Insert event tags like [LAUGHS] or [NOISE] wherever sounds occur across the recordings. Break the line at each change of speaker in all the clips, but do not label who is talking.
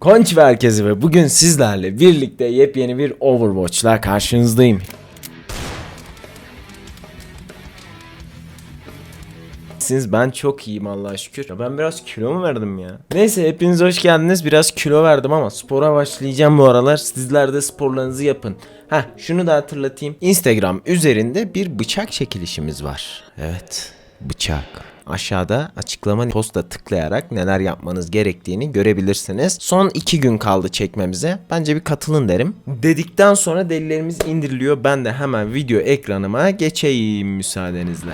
Konç ve herkese ve bugün sizlerle birlikte yepyeni bir Overwatch'la karşınızdayım. Siz ben çok iyiyim Allah'a şükür. Ya ben biraz kilo mu verdim ya? Neyse hepiniz hoş geldiniz. Biraz kilo verdim ama spora başlayacağım bu aralar. Sizler de sporlarınızı yapın. Heh şunu da hatırlatayım. Instagram üzerinde bir bıçak çekilişimiz var. Evet bıçak. Aşağıda açıklama posta tıklayarak neler yapmanız gerektiğini görebilirsiniz. Son iki gün kaldı çekmemize. Bence bir katılın derim. Dedikten sonra delilerimiz indiriliyor. Ben de hemen video ekranıma geçeyim müsaadenizle.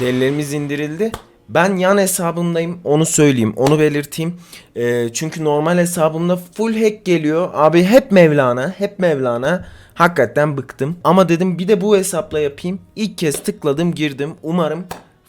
Delilerimiz indirildi. Ben yan hesabımdayım onu söyleyeyim onu belirteyim. Ee, çünkü normal hesabımda full hack geliyor. Abi hep Mevlana hep Mevlana. Hakikaten bıktım. Ama dedim bir de bu hesapla yapayım. İlk kez tıkladım girdim. Umarım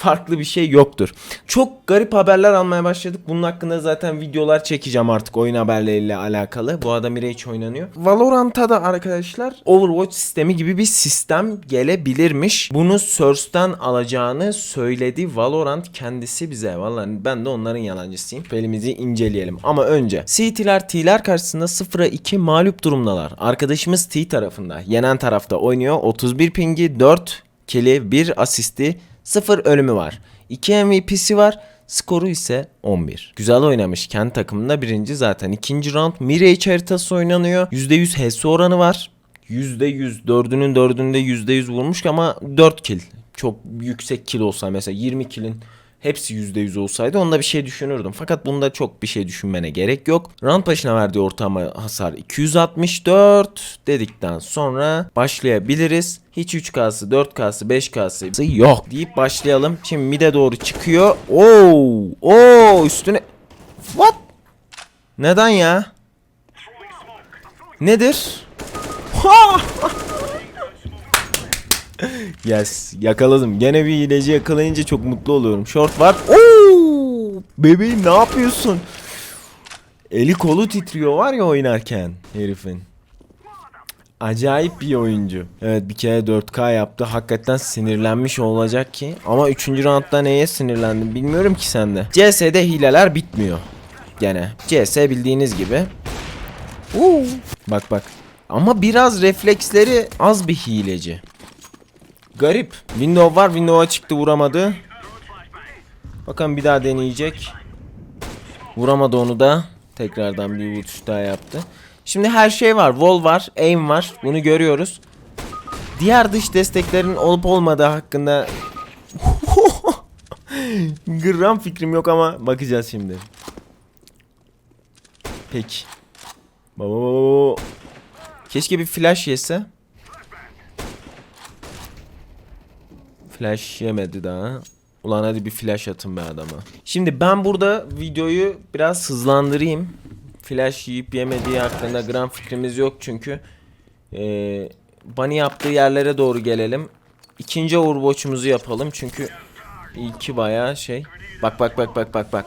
farklı bir şey yoktur. Çok garip haberler almaya başladık. Bunun hakkında zaten videolar çekeceğim artık oyun haberleriyle alakalı. Bu adam Mirage oynanıyor. Valorant'a da arkadaşlar Overwatch sistemi gibi bir sistem gelebilirmiş. Bunu Source'tan alacağını söyledi Valorant kendisi bize. Vallahi ben de onların yalancısıyım. Elimizi inceleyelim. Ama önce CT'ler T'ler karşısında 0'a 2 mağlup durumdalar. Arkadaşımız T tarafında. Yenen tarafta oynuyor. 31 pingi 4 kili 1 asisti 0 ölümü var. 2 MVP'si var. Skoru ise 11. Güzel oynamış kendi takımında birinci zaten. ikinci round Mirage haritası oynanıyor. %100 HS oranı var. %100 dördünün dördünde %100 vurmuş ama 4 kill. Çok yüksek kill olsa mesela 20 kill'in hepsi %100 olsaydı onda bir şey düşünürdüm. Fakat bunda çok bir şey düşünmene gerek yok. Round başına verdiği ortalama hasar 264 dedikten sonra başlayabiliriz. Hiç 3K'sı, 4K'sı, 5K'sı yok deyip başlayalım. Şimdi mide doğru çıkıyor. Oo! Oo üstüne What? Neden ya? Nedir? Ha! Yes yakaladım. Gene bir hileci yakalayınca çok mutlu oluyorum. Short var. Oo! Bebeğim ne yapıyorsun? Eli kolu titriyor var ya oynarken herifin. Acayip bir oyuncu. Evet bir kere 4K yaptı. Hakikaten sinirlenmiş olacak ki. Ama 3. roundda neye sinirlendim bilmiyorum ki sende. CS'de hileler bitmiyor. Gene. CS bildiğiniz gibi. Oo. Bak bak. Ama biraz refleksleri az bir hileci. Garip. Window var. Window'a çıktı vuramadı. Bakalım bir daha deneyecek. Vuramadı onu da. Tekrardan bir vuruş daha yaptı. Şimdi her şey var. Wall var. Aim var. Bunu görüyoruz. Diğer dış desteklerin olup olmadığı hakkında [LAUGHS] gram fikrim yok ama bakacağız şimdi. Peki. Baba. Keşke bir flash yese. Flash yemedi daha. Ulan hadi bir flash atın be adama. Şimdi ben burada videoyu biraz hızlandırayım. Flash yiyip yemediği hakkında gram fikrimiz yok çünkü. Ee, Bunny yaptığı yerlere doğru gelelim. İkinci Overwatch'umuzu yapalım çünkü ilki bayağı şey. Bak bak bak bak bak bak.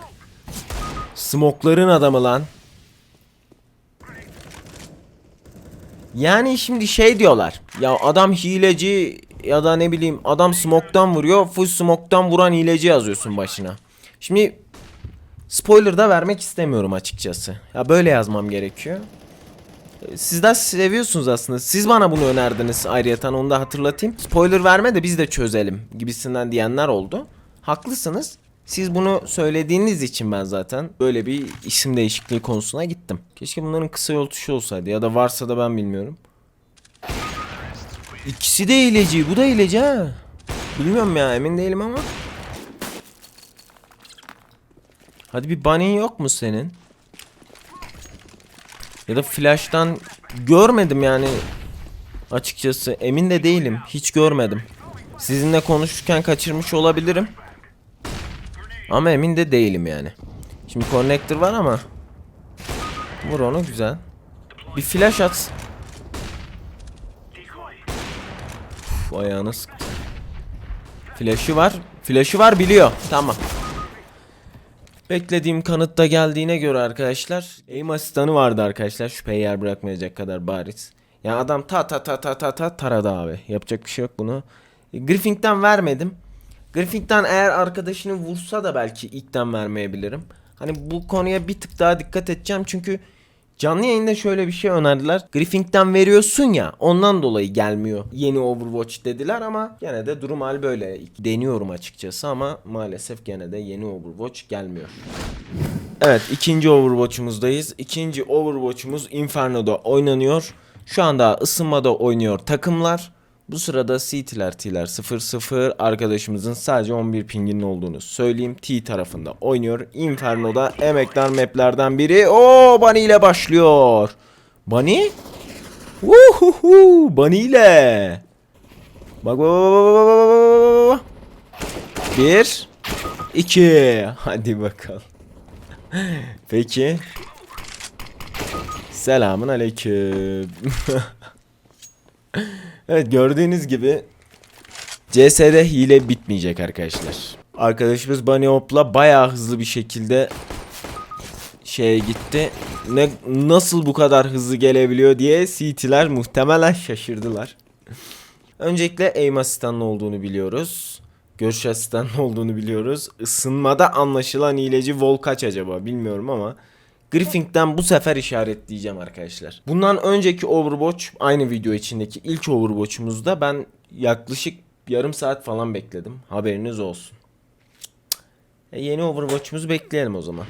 Smokların adamı lan. Yani şimdi şey diyorlar. Ya adam hileci ya da ne bileyim adam smoktan vuruyor. Full smoktan vuran hileci yazıyorsun başına. Şimdi spoiler da vermek istemiyorum açıkçası. Ya böyle yazmam gerekiyor. Sizler seviyorsunuz aslında. Siz bana bunu önerdiniz ayrıyeten onu da hatırlatayım. Spoiler verme de biz de çözelim gibisinden diyenler oldu. Haklısınız. Siz bunu söylediğiniz için ben zaten böyle bir isim değişikliği konusuna gittim. Keşke bunların kısa yol tuşu olsaydı ya da varsa da ben bilmiyorum. İkisi de hileci. Bu da hileci ha. Bilmiyorum ya emin değilim ama. Hadi bir bunny yok mu senin? Ya da flash'tan görmedim yani. Açıkçası emin de değilim. Hiç görmedim. Sizinle konuşurken kaçırmış olabilirim. Ama emin de değilim yani. Şimdi connector var ama. Vur onu güzel. Bir flash at. Ayağını sıktı. Flash'ı var. Flash'ı var biliyor. Tamam. Beklediğim kanıtta geldiğine göre arkadaşlar aim asistanı vardı arkadaşlar şüpheye yer bırakmayacak kadar bariz. Yani adam ta ta ta ta ta ta taradı abi. Yapacak bir şey yok bunu. E, Griffing'den vermedim. Griffing'den eğer arkadaşını vursa da belki ilkten vermeyebilirim. Hani bu konuya bir tık daha dikkat edeceğim çünkü canlı yayında şöyle bir şey önerdiler. Griffing'den veriyorsun ya ondan dolayı gelmiyor. Yeni Overwatch dediler ama gene de durum hal böyle. Deniyorum açıkçası ama maalesef gene de yeni Overwatch gelmiyor. Evet ikinci Overwatch'umuzdayız. İkinci Overwatch'umuz Inferno'da oynanıyor. Şu anda ısınmada oynuyor takımlar. Bu sırada CT'ler T'ler 0-0 arkadaşımızın sadece 11 pinginin olduğunu söyleyeyim. T tarafında oynuyor. Inferno'da emekler maplerden biri. O Bunny ile başlıyor. Bunny? Uhuhu, Bunny ile. Bak bak. Bir, iki. Hadi bakalım. [LAUGHS] Peki. Selamun aleyküm. [LAUGHS] evet gördüğünüz gibi CS'de hile bitmeyecek arkadaşlar. Arkadaşımız Bunny Hop'la bayağı hızlı bir şekilde şeye gitti. Ne nasıl bu kadar hızlı gelebiliyor diye CT'ler muhtemelen şaşırdılar. Öncelikle aim asistanlı olduğunu biliyoruz. Görüş asistanlı olduğunu biliyoruz. Isınmada anlaşılan hileci Vol kaç acaba bilmiyorum ama Griffing'den bu sefer işaretleyeceğim arkadaşlar. Bundan önceki Overwatch aynı video içindeki ilk Overwatch'umuzda ben yaklaşık yarım saat falan bekledim. Haberiniz olsun. E, yeni Overwatch'umuzu bekleyelim o zaman.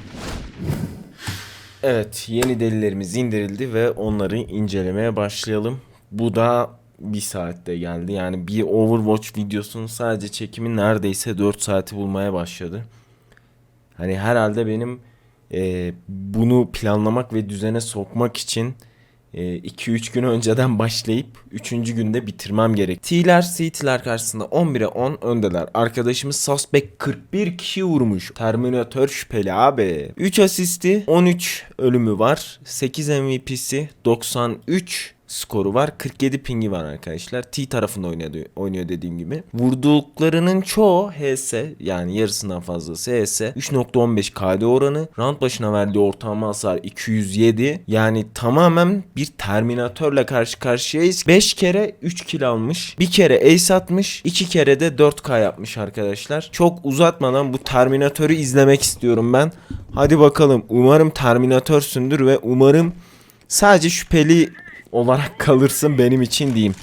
Evet yeni delillerimiz indirildi ve onları incelemeye başlayalım. Bu da bir saatte geldi. Yani bir Overwatch videosunun sadece çekimi neredeyse 4 saati bulmaya başladı. Hani herhalde benim e, bunu planlamak ve düzene sokmak için 2-3 gün önceden başlayıp 3. günde bitirmem gerek. T'ler C'ler karşısında 11'e 10 öndeler. Arkadaşımız Suspect 41 kişi vurmuş. Terminator şüpheli abi. 3 asisti 13 ölümü var. 8 MVP'si 93 skoru var. 47 pingi var arkadaşlar. T tarafında oynuyor, oynuyor dediğim gibi. Vurduklarının çoğu HS yani yarısından fazlası HS. 3.15 KD oranı. Round başına verdiği ortalama hasar 207. Yani tamamen bir Terminatörle karşı karşıyayız. 5 kere 3 kill almış. Bir kere ace atmış. 2 kere de 4K yapmış arkadaşlar. Çok uzatmadan bu Terminatörü izlemek istiyorum ben. Hadi bakalım. Umarım Terminatörsündür ve umarım sadece şüpheli olarak [LAUGHS] kalırsın benim için diyeyim.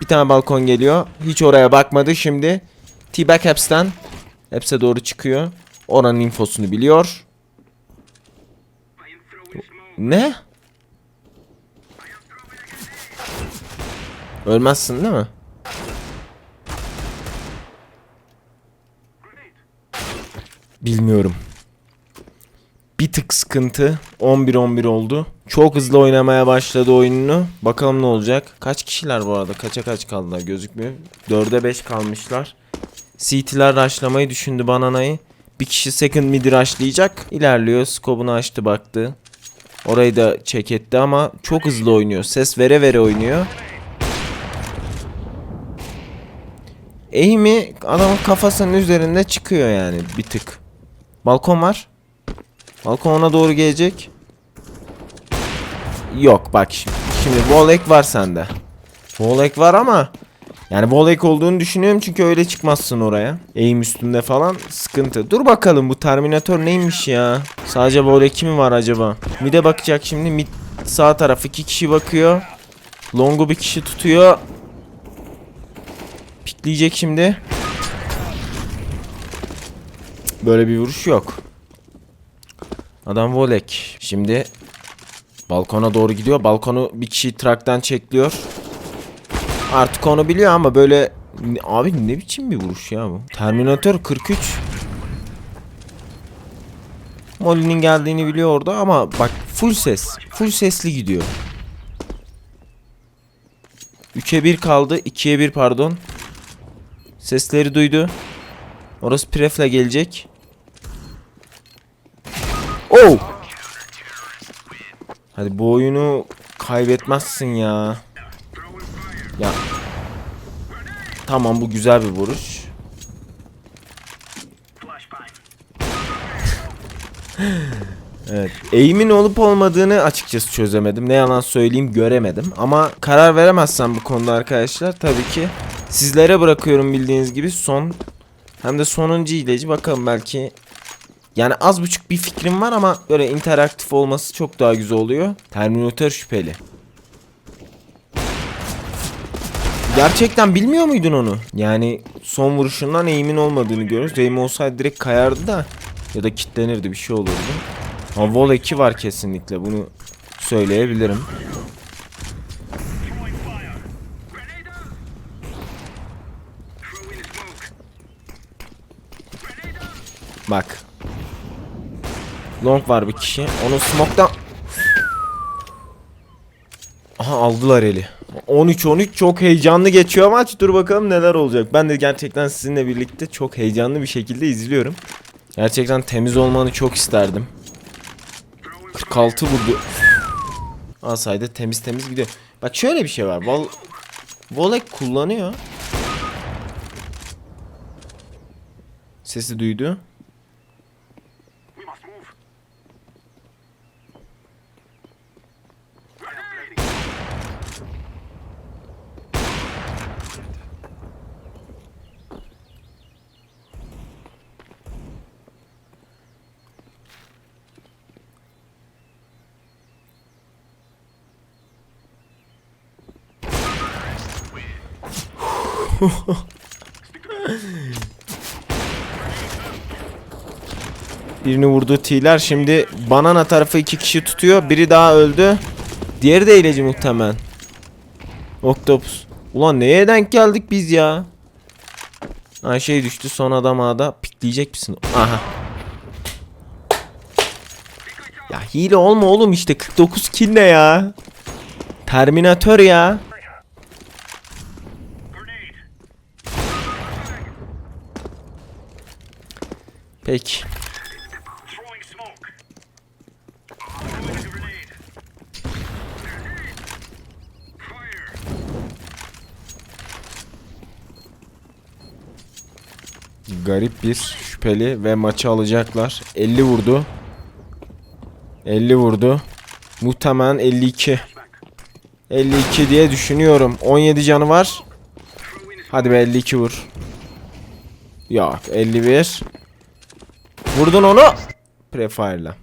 Bir tane balkon geliyor. Hiç oraya bakmadı şimdi. T-Back Haps'ten. Haps'e doğru çıkıyor. Oranın infosunu biliyor. Ne? Ölmezsin değil mi? Bilmiyorum. Bir tık sıkıntı. 11-11 oldu. Çok hızlı oynamaya başladı oyununu. Bakalım ne olacak. Kaç kişiler bu arada? Kaça kaç kaldılar gözükmüyor. 4'e 5 kalmışlar. CT'ler rushlamayı düşündü Banana'yı. Bir kişi second mid rushlayacak. İlerliyor. Skobunu açtı baktı. Orayı da check etti ama çok hızlı oynuyor. Ses vere vere oynuyor. Eğimi adamın kafasının üzerinde çıkıyor yani bir tık. Balkon var. Balkon ona doğru gelecek. Yok bak şimdi. Şimdi Volek var sende. Volek var ama yani Volek olduğunu düşünüyorum çünkü öyle çıkmazsın oraya. Eğim üstünde falan sıkıntı. Dur bakalım bu Terminator neymiş ya? Sadece Volek mi var acaba? Mid'e bakacak şimdi. Mid sağ taraf iki kişi bakıyor. Long'u bir kişi tutuyor. Pikleyecek şimdi. Böyle bir vuruş yok. Adam Volek. Şimdi balkona doğru gidiyor. Balkonu bir kişi traktan çekliyor. Artık onu biliyor ama böyle abi ne biçim bir vuruş ya bu? Terminator 43. Molly'nin geldiğini biliyor orada ama bak full ses. Full sesli gidiyor. 3'e 1 kaldı. 2'ye 1 pardon. Sesleri duydu. Orası prefle gelecek. Hadi bu oyunu kaybetmezsin ya. Ya. Tamam bu güzel bir vuruş. [LAUGHS] evet. Eğimin olup olmadığını açıkçası çözemedim. Ne yalan söyleyeyim göremedim. Ama karar veremezsem bu konuda arkadaşlar tabii ki sizlere bırakıyorum bildiğiniz gibi son hem de sonuncu ilacı bakalım belki Yani az buçuk bir fikrim var ama böyle interaktif olması çok daha güzel oluyor. Terminator şüpheli. Gerçekten bilmiyor muydun onu? Yani son vuruşundan eğimin olmadığını görüyoruz. Eğim olsaydı direkt kayardı da ya da kitlenirdi bir şey olurdu. Ha Vol 2 var kesinlikle bunu söyleyebilirim. Bak. Long var bir kişi. Onu smoke'tan Aha aldılar eli. 13-13 çok heyecanlı geçiyor maç. Dur bakalım neler olacak. Ben de gerçekten sizinle birlikte çok heyecanlı bir şekilde izliyorum. Gerçekten temiz olmanı çok isterdim. 46 vurdu. Asayda temiz temiz gidiyor. Bak şöyle bir şey var. Vol Volek kullanıyor. Sesi duydu. [LAUGHS] Birini vurdu T'ler. Şimdi banana tarafı iki kişi tutuyor. Biri daha öldü. Diğeri de hileci muhtemelen. Octopus. Ulan neye denk geldik biz ya? Ha şey düştü son adam ağda. Pikleyecek misin? Aha. Ya hile olma oğlum işte 49 kill ne ya? Terminator ya. Peki. Garip bir şüpheli ve maçı alacaklar. 50 vurdu. 50 vurdu. Muhtemelen 52. 52 diye düşünüyorum. 17 canı var. Hadi be 52 vur. Yok 51. Vurdun onu. Prefire'la.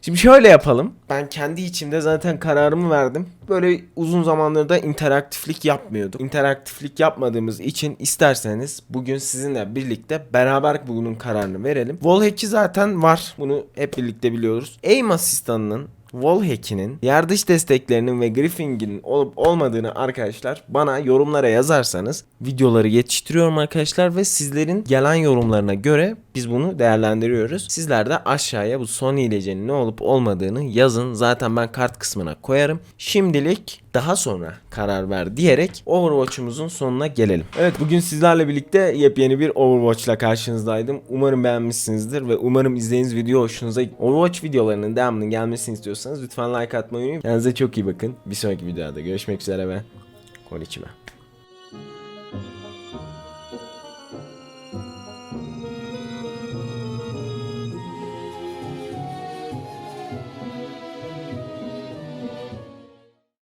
Şimdi şöyle yapalım. Ben kendi içimde zaten kararımı verdim. Böyle uzun zamandır da interaktiflik yapmıyordum. İnteraktiflik yapmadığımız için isterseniz bugün sizinle birlikte beraber bunun kararını verelim. Wallhack'i zaten var. Bunu hep birlikte biliyoruz. Aim asistanının Wallhack'inin yer desteklerinin ve Griffing'in olup olmadığını arkadaşlar bana yorumlara yazarsanız videoları yetiştiriyorum arkadaşlar ve sizlerin gelen yorumlarına göre biz bunu değerlendiriyoruz. Sizler de aşağıya bu son hilecinin ne olup olmadığını yazın. Zaten ben kart kısmına koyarım. Şimdilik daha sonra karar ver diyerek Overwatch'umuzun sonuna gelelim. Evet bugün sizlerle birlikte yepyeni bir Overwatch'la karşınızdaydım. Umarım beğenmişsinizdir ve umarım izlediğiniz video hoşunuza Overwatch videolarının devamının gelmesini istiyorsanız lütfen like atmayı unutmayın. Kendinize çok iyi bakın. Bir sonraki videoda görüşmek üzere ve konnichiwa.